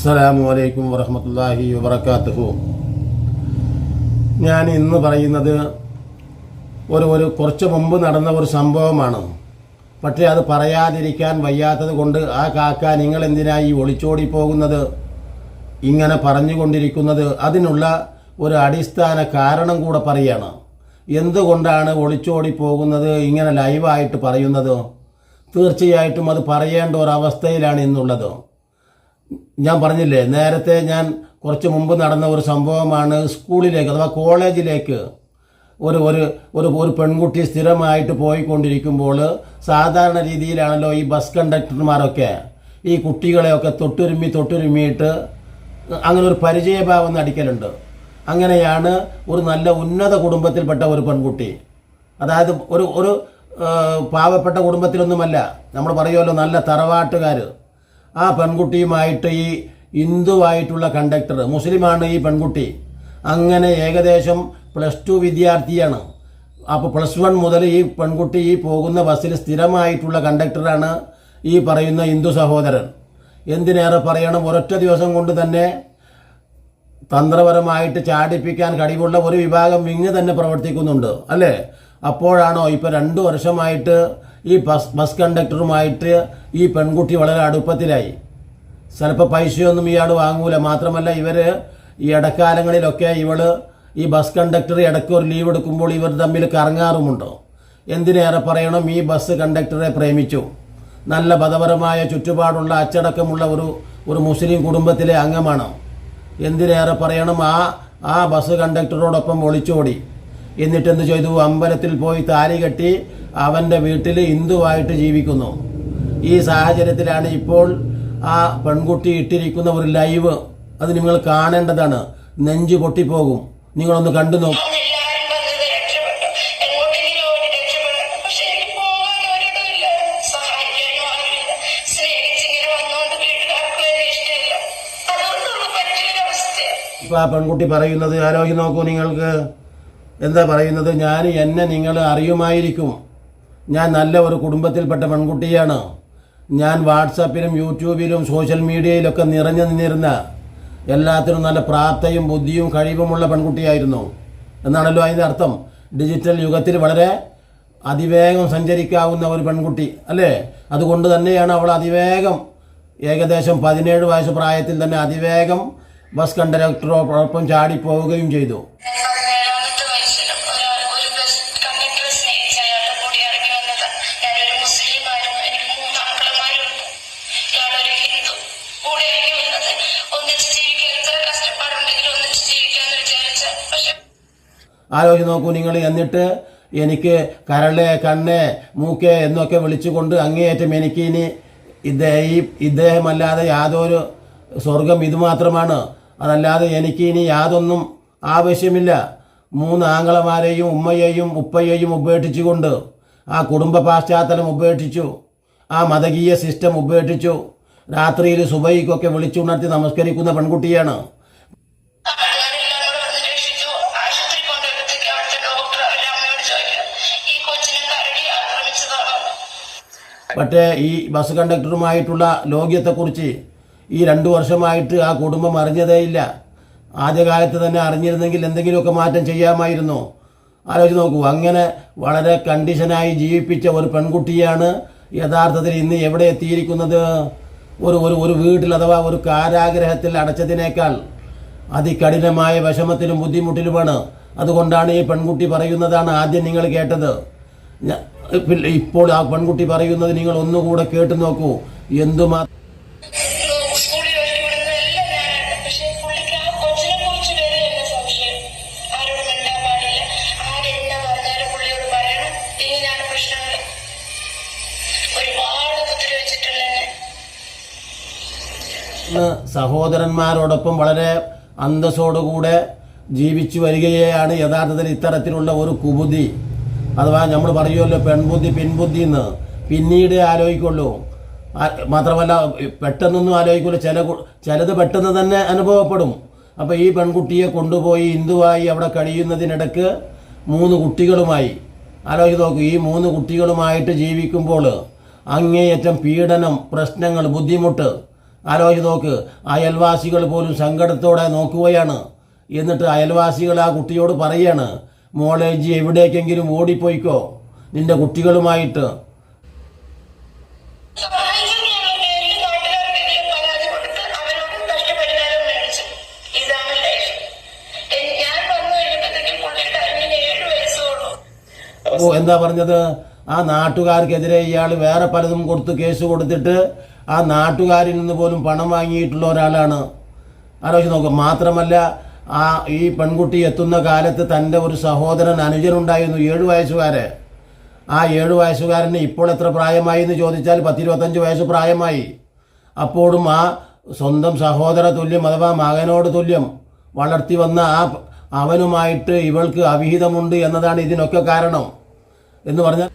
അസ്സലാമു അലൈക്കും വറഹമത്തല്ലാഹി വബർക്കാത്തുഹു ഞാൻ ഇന്ന് പറയുന്നത് ഒരു ഒരു കുറച്ച് മുമ്പ് നടന്ന ഒരു സംഭവമാണ്. പക്ഷേ അത് പറയാതിരിക്കാൻ വയ്യാത്തത് കൊണ്ട് ആ കാക്ക നിങ്ങൾ എന്തിനായി ഒളിച്ചോടി പോകുന്നത്? ഇങ്ങനെ പറഞ്ഞുകൊണ്ടിരിക്കുന്നത് അതിനുള്ള ഒരു അടിസ്ഥാന കാരണം കൂടെ പറയാണ്. എന്തുകൊണ്ടാണ് ഒളിച്ചോടി പോകുന്നത്? ഇങ്ങനെ ലൈവായിട്ട് പറയുന്നത്? തീർച്ചയായിട്ടും അത് പറയേണ്ട ഒരവസ്ഥയിലാണ് ഇന്നുള്ളത്. ഞാൻ പറഞ്ഞില്ലേ നേരത്തെ ഞാൻ കുറച്ച് മുമ്പ് നടന്ന ഒരു സംഭവമാണ് സ്കൂളിലേക്ക് അഥവാ കോളേജിലേക്ക് ഒരു ഒരു ഒരു ഒരു പെൺകുട്ടി സ്ഥിരമായിട്ട് പോയിക്കൊണ്ടിരിക്കുമ്പോൾ സാധാരണ രീതിയിലാണല്ലോ ഈ ബസ് കണ്ടക്ടർമാരൊക്കെ ഈ കുട്ടികളെയൊക്കെ തൊട്ടുരുമ്മി തൊട്ടുരുമ്മിയിട്ട് അങ്ങനെ ഒരു പരിചയഭാവം നടിക്കലുണ്ട് അങ്ങനെയാണ് ഒരു നല്ല ഉന്നത കുടുംബത്തിൽപ്പെട്ട ഒരു പെൺകുട്ടി. അതായത് ഒരു ഒരു പാവപ്പെട്ട കുടുംബത്തിലൊന്നുമല്ല. നമ്മൾ പറയുമല്ലോ നല്ല തറവാട്ടുകാർ ആ പെൺകുട്ടിയുമായിട്ട് ഈ ഹിന്ദുവായിട്ടുള്ള കണ്ടക്ടർ മുസ്ലിമാണ് ഈ പെൺകുട്ടി. അങ്ങനെ ഏകദേശം പ്ലസ് ടു വിദ്യാർത്ഥിയാണ്. അപ്പോൾ പ്ലസ് വൺ മുതൽ ഈ പെൺകുട്ടി ഈ പോകുന്ന ബസ്സിൽ സ്ഥിരമായിട്ടുള്ള കണ്ടക്ടറാണ് ഈ പറയുന്ന ഹിന്ദു സഹോദരൻ. എന്തിനേറെ പറയണം? ഒരൊറ്റ ദിവസം കൊണ്ട് തന്നെ തന്ത്രപരമായിട്ട് ചാടിപ്പിക്കാൻ കഴിവുള്ള ഒരു വിഭാഗം ഇങ്ങ് തന്നെ പ്രവർത്തിക്കുന്നുണ്ട്. അല്ലേ? അപ്പോഴാണോ ഇപ്പോൾ രണ്ട് വർഷമായിട്ട് ഈ ബസ് ബസ് കണ്ടക്ടറുമായിട്ട് ഈ പെൺകുട്ടി വളരെ അടുപ്പത്തിലായി. ചിലപ്പോൾ പൈസയൊന്നും ഇയാൾ വാങ്ങൂല. മാത്രമല്ല ഇവർ ഈ ഇടക്കാലങ്ങളിലൊക്കെ ഇവൾ ഈ ബസ് കണ്ടക്ടർ ഇടയ്ക്ക് ഒരു ലീവ് എടുക്കുമ്പോൾ ഇവർ തമ്മിൽ കറങ്ങാറുമുണ്ടോ? എന്തിനേറെ പറയണം? ഈ ബസ് കണ്ടക്ടറെ പ്രേമിച്ചു. നല്ല മതപരമായ ചുറ്റുപാടുള്ള അച്ചടക്കമുള്ള ഒരു ഒരു മുസ്ലിം കുടുംബത്തിലെ അംഗമാണ്? എന്തിനേറെ പറയണം? ആ ആ ബസ് കണ്ടക്ടറോടൊപ്പം ഒളിച്ചോടി. എന്നിട്ട് എന്ത് ചെയ്തു? അമ്പലത്തിൽ പോയി താലി കെട്ടി അവന്റെ വീട്ടിൽ ഹിന്ദുവായിട്ട് ജീവിക്കുന്നു. ഈ സാഹചര്യത്തിലാണ് ഇപ്പോൾ ആ പെൺകുട്ടി ഇട്ടിരിക്കുന്ന ഒരു ലൈവ് അത് നിങ്ങൾ കാണേണ്ടതാണ്. നെഞ്ചു പൊട്ടിപ്പോകും. നിങ്ങളൊന്ന് കണ്ടു നോക്കും ഇപ്പൊ ആ പെൺകുട്ടി പറയുന്നത് ആലോചിച്ച് നോക്കൂ നിങ്ങൾക്ക്. എന്താ പറയുന്നത്? ഞാൻ എന്നെ നിങ്ങൾ അറിയുമായിരിക്കും. ഞാൻ നല്ല ഒരു കുടുംബത്തിൽപ്പെട്ട പെൺകുട്ടിയാണ്. ഞാൻ വാട്സാപ്പിലും യൂട്യൂബിലും സോഷ്യൽ മീഡിയയിലൊക്കെ നിറഞ്ഞു നിന്നിരുന്ന എല്ലാത്തിനും നല്ല പ്രാപ്തയും ബുദ്ധിയും കഴിവുമുള്ള പെൺകുട്ടിയായിരുന്നു. എന്നാണല്ലോ അതിന്റെ അർത്ഥം? ഡിജിറ്റൽ യുഗത്തിൽ വളരെ അതിവേഗം സഞ്ചരിക്കാവുന്ന ഒരു പെൺകുട്ടി അല്ലേ? അതുകൊണ്ട് തന്നെയാണ് അവൾ അതിവേഗം ഏകദേശം പതിനേഴ് വയസ്സ് പ്രായത്തിൽ തന്നെ അതിവേഗം ബസ് കണ്ടക്ടറോ കണ്ടക്ടറോടൊപ്പം ചാടിപ്പോവുകയും ചെയ്തു. ആലോചിച്ച് നോക്കൂ നിങ്ങൾ എന്നിട്ട് എനിക്ക് കരളെ കണ്ണെ മൂക്കെ എന്നൊക്കെ വിളിച്ചുകൊണ്ട് അങ്ങേയറ്റം എനിക്ക് ഇനി ഇദ്ദേ ഈ ഇദ്ദേഹമല്ലാതെ യാതൊരു സ്വർഗം ഇതുമാത്രമാണ് അതല്ലാതെ എനിക്ക് ഇനി യാതൊന്നും ആവശ്യമില്ല. മൂന്ന് ആങ്ങളമാരെയും ഉമ്മയെയും ഉപ്പയെയും ഉപേക്ഷിച്ചുകൊണ്ട് ആ കുടുംബ പാശ്ചാത്തലം ഉപേക്ഷിച്ചു ആ മതകീയ സിസ്റ്റം ഉപേക്ഷിച്ചു രാത്രിയിൽ സുബൈക്കൊക്കെ വിളിച്ചുണർത്തി നമസ്കരിക്കുന്ന പെൺകുട്ടിയാണ്. പക്ഷേ ഈ ബസ് കണ്ടക്ടറുമായിട്ടുള്ള ലോക്യത്തെക്കുറിച്ച് ഈ രണ്ട് വർഷമായിട്ട് ആ കുടുംബം അറിഞ്ഞതേയില്ല. ആദ്യകാലത്ത് തന്നെ അറിഞ്ഞിരുന്നെങ്കിൽ എന്തെങ്കിലുമൊക്കെ മാറ്റം ചെയ്യാമായിരുന്നു. ആലോചിച്ച് നോക്കൂ അങ്ങനെ വളരെ കണ്ടീഷനായി ജീവിപ്പിച്ച ഒരു പെൺകുട്ടിയാണ് യഥാർത്ഥത്തിൽ ഇന്ന് എവിടെ എത്തിയിരിക്കുന്നത്? ഒരു ഒരു ഒരു വീട്ടിൽ അഥവാ ഒരു കാരാഗ്രഹത്തിൽ അടച്ചതിനേക്കാൾ അതികഠിനമായ വിഷമത്തിലും ബുദ്ധിമുട്ടിലുമാണ്. അതുകൊണ്ടാണ് ഈ പെൺകുട്ടി പറയുന്നതാണ് ആദ്യം നിങ്ങൾ കേട്ടത്. ഇപ്പോൾ ആ പെൺകുട്ടി പറയുന്നത് നിങ്ങൾ ഒന്നുകൂടെ കേട്ടു നോക്കൂ. എന്തുമാ സഹോദരന്മാരോടൊപ്പം വളരെ അന്തസ്സോടുകൂടെ ജീവിച്ചു വരികയാണ് യഥാർത്ഥത്തിൽ ഇത്തരത്തിലുള്ള ഒരു കുബുദ്ധി അഥവാ നമ്മൾ പറയുമല്ലോ പെൺബുദ്ധി പിൻബുദ്ധി എന്ന് പിന്നീട് ആലോചിക്കുള്ളൂ. മാത്രമല്ല പെട്ടെന്നൊന്നും ആലോചിക്കില്ല ചില ചിലത് പെട്ടെന്ന് തന്നെ അനുഭവപ്പെടും. അപ്പോൾ ഈ പെൺകുട്ടിയെ കൊണ്ടുപോയി ഹിന്ദുവായി അവിടെ കഴിയുന്നതിനിടക്ക് മൂന്ന് കുട്ടികളുമായി ആലോചിച്ച് നോക്കൂ ഈ മൂന്ന് കുട്ടികളുമായിട്ട് ജീവിക്കുമ്പോൾ അങ്ങേയറ്റം പീഡനം പ്രശ്നങ്ങൾ ബുദ്ധിമുട്ട് ആലോചിച്ച് നോക്ക് അയൽവാസികൾ പോലും സങ്കടത്തോടെ നോക്കുകയാണ്. എന്നിട്ട് അയൽവാസികൾ ആ കുട്ടിയോട് പറയാണ് മോളെ ജി എവിടേക്കെങ്കിലും ഓടിപ്പോയിക്കോ? നിന്റെ കുട്ടികളുമായിട്ട്. ഓ എന്താ പറഞ്ഞത്? ആ നാട്ടുകാർക്കെതിരെ ഇയാൾ വേറെ പലതും കൊടുത്ത് കേസ് കൊടുത്തിട്ട് ആ നാട്ടുകാരിൽ നിന്ന് പോലും പണം വാങ്ങിയിട്ടുള്ള ഒരാളാണ്. ആലോചിച്ച് നോക്കുക മാത്രമല്ല ആ ഈ പെൺകുട്ടി എത്തുന്ന കാലത്ത് തന്റെ ഒരു സഹോദരൻ അനുജനുണ്ടായിരുന്നു ഏഴു വയസ്സുകാരെ. ആ ഏഴു വയസ്സുകാരന് ഇപ്പോൾ എത്ര പ്രായമായി എന്ന് ചോദിച്ചാൽ പത്തിരുപത്തഞ്ച് വയസ്സ് പ്രായമായി. അപ്പോഴും ആ സ്വന്തം സഹോദര തുല്യം അഥവാ മകനോട് തുല്യം വളർത്തി വന്ന ആ അവനുമായിട്ട് ഇവൾക്ക് അവിഹിതമുണ്ട് എന്നതാണ് ഇതിനൊക്കെ കാരണം എന്ന് പറഞ്ഞാൽ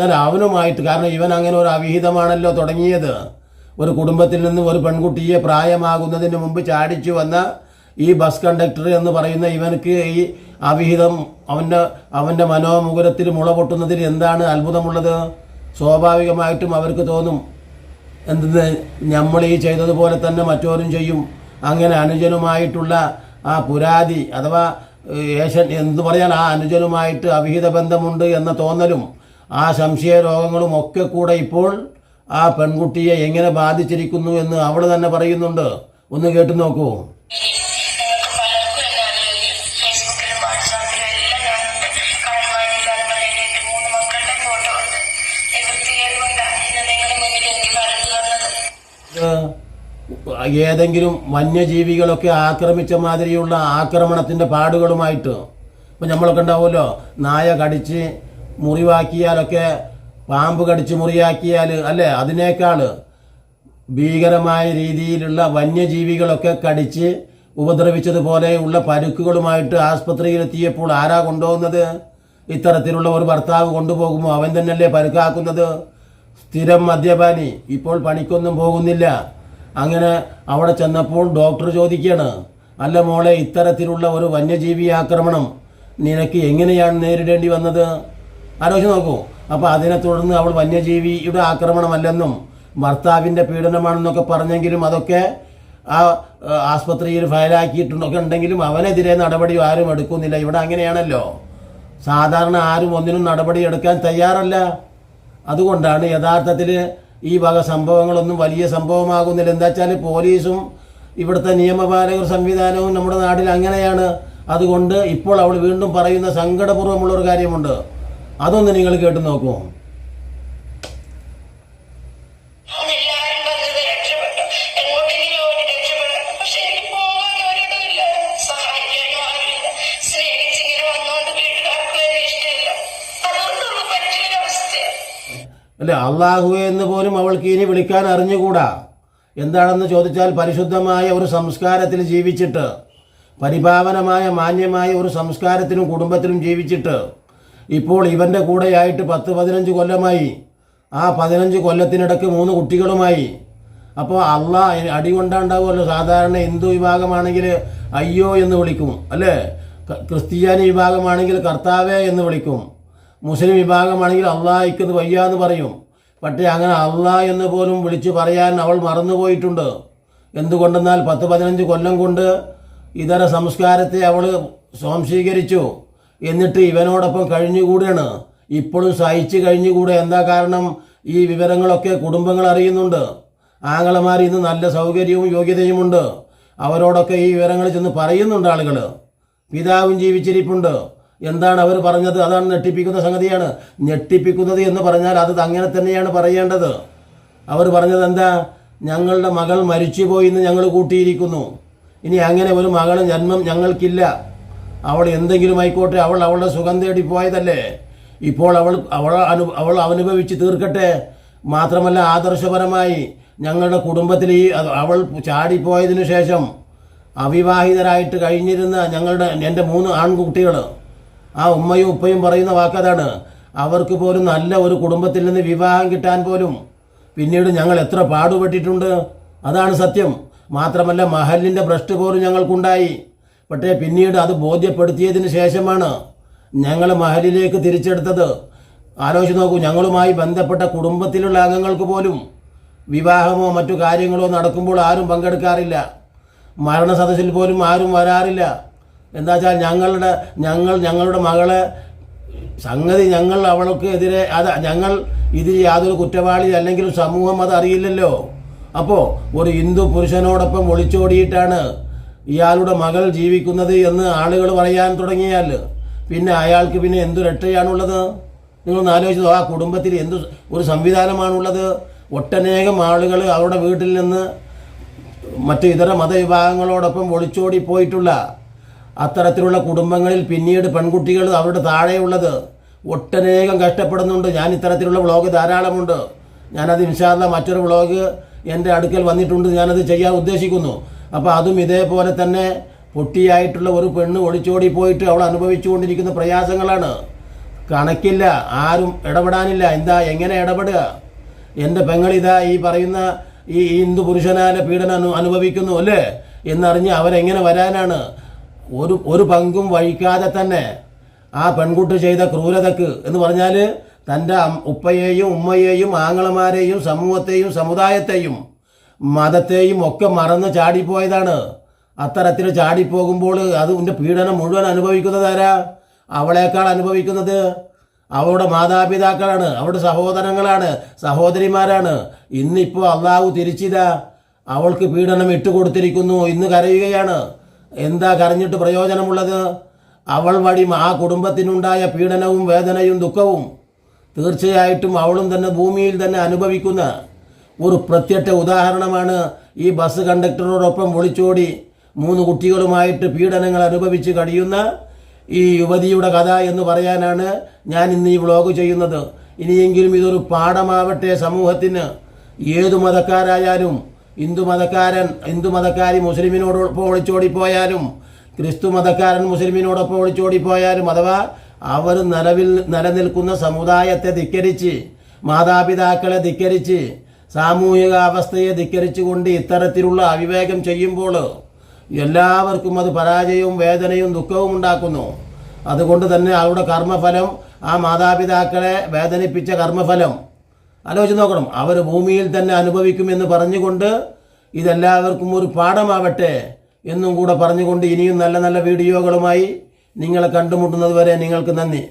എന്നാൽ രാവനുമായിട്ട് കാരണം ഇവൻ അങ്ങനെ ഒരു അവിഹിതമാണല്ലോ തുടങ്ങിയത്. ഒരു കുടുംബത്തിൽ നിന്ന് ഒരു പെൺകുട്ടിയെ പ്രായമാകുന്നതിന് മുമ്പ് ചാടിച്ചു വന്ന ഈ ബസ് കണ്ടക്ടർ എന്ന് പറയുന്ന ഇവനക്ക് ഈ അവിഹിതം അവന്റെ അവന്റെ മനോമുകുരത്തിൽ മുള പൊട്ടുന്നതിൽ എന്താണ് അത്ഭുതമുള്ളത്? സ്വാഭാവികമായിട്ടും അവർക്ക് തോന്നും എന്തെന്ന് നമ്മൾ ഈ ചെയ്തതുപോലെ തന്നെ മറ്റോരും ചെയ്യും. അങ്ങനെ അനുജനുമായിട്ടുള്ള ആ പുരാതി അഥവാ ഏശൻ എന്ത് പറയാൻ ആ അനുജനുമായിട്ട് അവിഹിത ബന്ധമുണ്ട് എന്ന തോന്നലും ആ സംശയ രോഗങ്ങളും ഒക്കെ കൂടെ ഇപ്പോൾ ആ പെൺകുട്ടിയെ എങ്ങനെ ബാധിച്ചിരിക്കുന്നു എന്ന് അവൾ തന്നെ പറയുന്നുണ്ട്. ഒന്ന് കേട്ടു നോക്കൂ. ഏതെങ്കിലും വന്യജീവികളൊക്കെ ആക്രമിച്ച മാതിരിയുള്ള ആക്രമണത്തിന്റെ പാടുകളുമായിട്ട്. ഇപ്പം നമ്മളൊക്കെ ഉണ്ടാവുമല്ലോ നായ കടിച്ച് മുറിവാക്കിയാലൊക്കെ പാമ്പ് കടിച്ച് മുറിയാക്കിയാൽ അല്ലേ? അതിനേക്കാൾ ഭീകരമായ രീതിയിലുള്ള വന്യജീവികളൊക്കെ കടിച്ച് ഉപദ്രവിച്ചതുപോലെയുള്ള പരുക്കുകളുമായിട്ട് ആസ്പത്രിയിലെത്തിയപ്പോൾ ആരാ കൊണ്ടുപോകുന്നത്? ഇത്തരത്തിലുള്ള ഒരു ഭർത്താവ് കൊണ്ടുപോകുമോ? അവൻ തന്നെയല്ലേ പരുക്കാക്കുന്നത്? സ്ഥിരം മദ്യപാനി. ഇപ്പോൾ പണിക്കൊന്നും പോകുന്നില്ല. അങ്ങനെ അവിടെ ചെന്നപ്പോൾ ഡോക്ടർ ചോദിക്കുകയാണ് അല്ല മോളെ ഇത്തരത്തിലുള്ള ഒരു വന്യജീവി ആക്രമണം നിനക്ക് എങ്ങനെയാണ് നേരിടേണ്ടി വന്നത്? ആലോചിച്ച് നോക്കൂ. അപ്പോൾ അതിനെ തുടർന്ന് അവൾ വന്യജീവിയുടെ ആക്രമണമല്ലെന്നും ഭർത്താവിന്റെ പീഡനമാണെന്നൊക്കെ പറഞ്ഞെങ്കിലും അതൊക്കെ ആ ആസ്പത്രിയിൽ ഫയലാക്കിയിട്ടുണ്ടൊക്കെ ഉണ്ടെങ്കിലും അവനെതിരെ നടപടി ആരും എടുക്കുന്നില്ല. ഇവിടെ അങ്ങനെയാണല്ലോ. സാധാരണ ആരും ഒന്നിനും നടപടി എടുക്കാൻ തയ്യാറല്ല. അതുകൊണ്ടാണ് യഥാർത്ഥത്തിൽ ഈ വക സംഭവങ്ങളൊന്നും വലിയ സംഭവമാകുന്നില്ല. എന്താ വെച്ചാൽ പോലീസും ഇവിടുത്തെ നിയമപാലകർ സംവിധാനവും നമ്മുടെ നാട്ടിൽ അങ്ങനെയാണ്. അതുകൊണ്ട് ഇപ്പോൾ അവൾ വീണ്ടും പറയുന്ന സങ്കടപൂർവമുള്ള ഒരു കാര്യമുണ്ട്. അതൊന്ന് നിങ്ങൾ കേട്ട് നോക്കുമോ അല്ലെ അള്ളാഹു എന്ന് പോലും അവൾക്ക് ഇനി വിളിക്കാൻ അറിഞ്ഞുകൂടാ? എന്താണെന്ന് ചോദിച്ചാൽ പരിശുദ്ധമായ ഒരു സംസ്കാരത്തിൽ ജീവിച്ചിട്ട് പരിപാവനമായ മാന്യമായ ഒരു സംസ്കാരത്തിലും കുടുംബത്തിലും ജീവിച്ചിട്ട് ഇപ്പോൾ ഇവന്റെ കൂടെയായിട്ട് പത്ത് പതിനഞ്ച് കൊല്ലമായി. ആ പതിനഞ്ച് കൊല്ലത്തിനിടയ്ക്ക് മൂന്ന് കുട്ടികളുമായി. അപ്പോൾ അള്ളാ അടി കൊണ്ടാണ്ടാവുമല്ലോ. സാധാരണ ഹിന്ദു വിഭാഗമാണെങ്കിൽ അയ്യോ എന്ന് വിളിക്കും അല്ലേ? ക്രിസ്ത്യാനി വിഭാഗമാണെങ്കിൽ കർത്താവേ എന്ന് വിളിക്കും. മുസ്ലിം വിഭാഗമാണെങ്കിൽ അള്ളാഹിക്കത് വയ്യ എന്ന് പറയും. പക്ഷേ അങ്ങനെ അള്ളാ എന്ന് പോലും വിളിച്ചു പറയാൻ അവൾ മറന്നുപോയിട്ടുണ്ട്. എന്തുകൊണ്ടെന്നാൽ പത്ത് പതിനഞ്ച് കൊല്ലം കൊണ്ട് ഇതര സംസ്കാരത്തെ അവൾ സ്വാംശീകരിച്ചു. എന്നിട്ട് ഇവനോടൊപ്പം കഴിഞ്ഞുകൂടെയാണ്. ഇപ്പോഴും സഹിച്ചു കഴിഞ്ഞുകൂടെ. എന്താ കാരണം? ഈ വിവരങ്ങളൊക്കെ കുടുംബങ്ങൾ അറിയുന്നുണ്ട്. ആങ്ങളമാർ ഇന്ന് നല്ല സൗകര്യവും യോഗ്യതയുമുണ്ട്. അവരോടൊക്കെ ഈ വിവരങ്ങൾ ചെന്ന് പറയുന്നുണ്ട് ആളുകൾ പിതാവും ജീവിച്ചിരിപ്പുണ്ട്. എന്താണ് അവർ പറഞ്ഞത്? അതാണ് ഞെട്ടിപ്പിക്കുന്ന സംഗതിയാണ്. ഞെട്ടിപ്പിക്കുന്നത് എന്ന് പറഞ്ഞാൽ അത് അങ്ങനെ തന്നെയാണ് പറയേണ്ടത്. അവർ പറഞ്ഞത് എന്താ? ഞങ്ങളുടെ മകൾ മരിച്ചുപോയി എന്ന് ഞങ്ങൾ കൂട്ടിയിരിക്കുന്നു. ഇനി അങ്ങനെ ഒരു മകൾ ജന്മം ഞങ്ങൾക്കില്ല. അവൾ എന്തെങ്കിലും ആയിക്കോട്ടെ അവൾ അവളുടെ സുഖം തേടി പോയതല്ലേ? ഇപ്പോൾ അവൾ അവൾ അനു അവൾ അനുഭവിച്ച് തീർക്കട്ടെ. മാത്രമല്ല ആദർശപരമായി ഞങ്ങളുടെ കുടുംബത്തിൽ ഈ അവൾ ചാടിപ്പോയതിനു ശേഷം അവിവാഹിതരായിട്ട് കഴിഞ്ഞിരുന്ന ഞങ്ങളുടെ എന്റെ മൂന്ന് ആൺകുട്ടികൾ ആ ഉമ്മയും ഉപ്പയും പറയുന്ന വാക്കതാണ് അവർക്ക് പോലും നല്ല ഒരു കുടുംബത്തിൽ നിന്ന് വിവാഹം കിട്ടാൻ പോലും പിന്നീട് ഞങ്ങൾ എത്ര പാടുപെട്ടിട്ടുണ്ട്. അതാണ് സത്യം. മാത്രമല്ല മഹലിന്റെ ഭ്രഷ്ട് പോലും ഞങ്ങൾക്കുണ്ടായി. പക്ഷേ പിന്നീട് അത് ബോധ്യപ്പെടുത്തിയതിന് ശേഷമാണ് ഞങ്ങൾ മഹലിലേക്ക് തിരിച്ചെടുത്തത്. ആലോചിച്ച് നോക്കൂ ഞങ്ങളുമായി ബന്ധപ്പെട്ട കുടുംബത്തിലുള്ള അംഗങ്ങൾക്ക് പോലും വിവാഹമോ മറ്റു കാര്യങ്ങളോ നടക്കുമ്പോൾ ആരും പങ്കെടുക്കാറില്ല. മരണ സദസ്സിൽ പോലും ആരും വരാറില്ല. എന്താ വെച്ചാൽ ഞങ്ങളുടെ ഞങ്ങൾ ഞങ്ങളുടെ മകളെ സംഗതി ഞങ്ങൾ അവൾക്ക് എതിരെ അത് ഞങ്ങൾ ഇതിൽ യാതൊരു കുറ്റവാളി അല്ലെങ്കിലും സമൂഹം അത് അറിയില്ലല്ലോ. അപ്പോൾ ഒരു ഹിന്ദു പുരുഷനോടൊപ്പം ഒളിച്ചോടിയിട്ടാണ് ഇയാളുടെ മകൾ ജീവിക്കുന്നത് എന്ന് ആളുകൾ പറയാൻ തുടങ്ങിയാൽ പിന്നെ അയാൾക്ക് പിന്നെ എന്തു രക്ഷയാണുള്ളത് നിങ്ങളൊന്ന് ആലോചിച്ചു ആ കുടുംബത്തിൽ എന്ത് ഒരു സംവിധാനമാണുള്ളത്? ഒട്ടനേകം ആളുകൾ അവരുടെ വീട്ടിൽ നിന്ന് മറ്റ് ഇതര മതവിഭാഗങ്ങളോടൊപ്പം ഒളിച്ചോടി പോയിട്ടുള്ള അത്തരത്തിലുള്ള കുടുംബങ്ങളിൽ പിന്നീട് പെൺകുട്ടികൾ അവരുടെ താഴെയുള്ളത് ഒട്ടനേകം കഷ്ടപ്പെടുന്നുണ്ട്. ഞാൻ ഇത്തരത്തിലുള്ള വ്ളോഗ് ധാരാളമുണ്ട്. ഞാനത് ഇൻഷാല്ല മറ്റൊരു വ്ളോഗ് എന്റെ അടുക്കൽ വന്നിട്ടുണ്ട്. ഞാനത് ചെയ്യാൻ ഉദ്ദേശിക്കുന്നു. അപ്പോൾ അതും ഇതേപോലെ തന്നെ പൊട്ടിയായിട്ടുള്ള ഒരു പെണ്ണ് ഒളിച്ചോടി പോയിട്ട് അവൾ അനുഭവിച്ചുകൊണ്ടിരിക്കുന്ന പ്രയാസങ്ങളാണ്. കണക്കില്ല ആരും ഇടപെടാനില്ല. എന്താ എങ്ങനെ ഇടപെടുക? എന്റെ പെങ്ങളിതാ ഈ പറയുന്ന ഈ ഹിന്ദു പുരുഷനാലെ പീഡനം അനു അനുഭവിക്കുന്നു അല്ലേ? എന്നറിഞ്ഞ് അവരെങ്ങനെ വരാനാണ്? ഒരു ഒരു പങ്കും വഴിക്കാതെ തന്നെ ആ പെൺകുട്ടി ചെയ്ത ക്രൂരതക്ക് എന്ന് പറഞ്ഞാൽ തന്റെ ഉപ്പയെയും ഉമ്മയെയും ആങ്ങളമാരെയും സമൂഹത്തെയും സമുദായത്തെയും മതത്തെയും ഒക്കെ മറന്ന് ചാടിപ്പോയതാണ്. അത്തരത്തിൽ ചാടിപ്പോകുമ്പോൾ അതിന്റെ പീഡനം മുഴുവൻ അനുഭവിക്കുന്നത് ആരാ? അവളേക്കാൾ അനുഭവിക്കുന്നത് അവളുടെ മാതാപിതാക്കളാണ് അവളുടെ സഹോദരങ്ങളാണ് സഹോദരിമാരാണ്. ഇന്നിപ്പോൾ അള്ളാഹു തിരിച്ചിതാ അവൾക്ക് പീഡനം ഇട്ടുകൊടുത്തിരിക്കുന്നു ഇന്ന് കരയുകയാണ്. എന്താ കരഞ്ഞിട്ട് പ്രയോജനമുള്ളത്? അവൾ വഴി ആ കുടുംബത്തിനുണ്ടായ പീഡനവും വേദനയും ദുഃഖവും തീർച്ചയായിട്ടും അവളും തന്നെ ഭൂമിയിൽ തന്നെ അനുഭവിക്കുന്ന ഒരു പ്രത്യക്ഷ ഉദാഹരണമാണ് ഈ ബസ് കണ്ടക്ടറോടൊപ്പം ഒളിച്ചോടി മൂന്ന് കുട്ടികളുമായിട്ട് പീഡനങ്ങൾ അനുഭവിച്ച് കഴിയുന്ന ഈ യുവതിയുടെ കഥ എന്ന് പറയാനാണ് ഞാൻ ഇന്ന് ഈ വ്ളോഗ് ചെയ്യുന്നത്. ഇനിയെങ്കിലും ഇതൊരു പാഠമാവട്ടെ സമൂഹത്തിന്. ഏതു മതക്കാരായാലും ഹിന്ദു മതക്കാരൻ ഹിന്ദു മതക്കാരി മുസ്ലിമിനോടൊപ്പം ഒളിച്ചോടിപ്പോയാലും ക്രിസ്തു മതക്കാരൻ മുസ്ലിമിനോടൊപ്പം ഒളിച്ചോടിപ്പോയാലും അഥവാ അവർ നിലവിൽ നിലനിൽക്കുന്ന സമുദായത്തെ ധിക്കരിച്ച് മാതാപിതാക്കളെ ധിക്കരിച്ച് സാമൂഹിക അവസ്ഥയെ ധിക്കരിച്ചുകൊണ്ട് ഇത്തരത്തിലുള്ള അവിവേകം ചെയ്യുമ്പോൾ എല്ലാവർക്കും അത് പരാജയവും വേദനയും ദുഃഖവും ഉണ്ടാക്കുന്നു. അതുകൊണ്ട് തന്നെ അവരുടെ കർമ്മഫലം ആ മാതാപിതാക്കളെ വേദനിപ്പിച്ച കർമ്മഫലം. ആലോചിച്ച് നോക്കണം അവർ ഭൂമിയിൽ തന്നെ അനുഭവിക്കുമെന്ന് പറഞ്ഞുകൊണ്ട് ഇതെല്ലാവർക്കും ഒരു പാഠമാവട്ടെ എന്നും കൂടെ പറഞ്ഞുകൊണ്ട് ഇനിയും നല്ല നല്ല വീഡിയോകളുമായി നിങ്ങളെ കണ്ടുമുട്ടുന്നത് വരെ നിങ്ങൾക്ക് നന്ദി.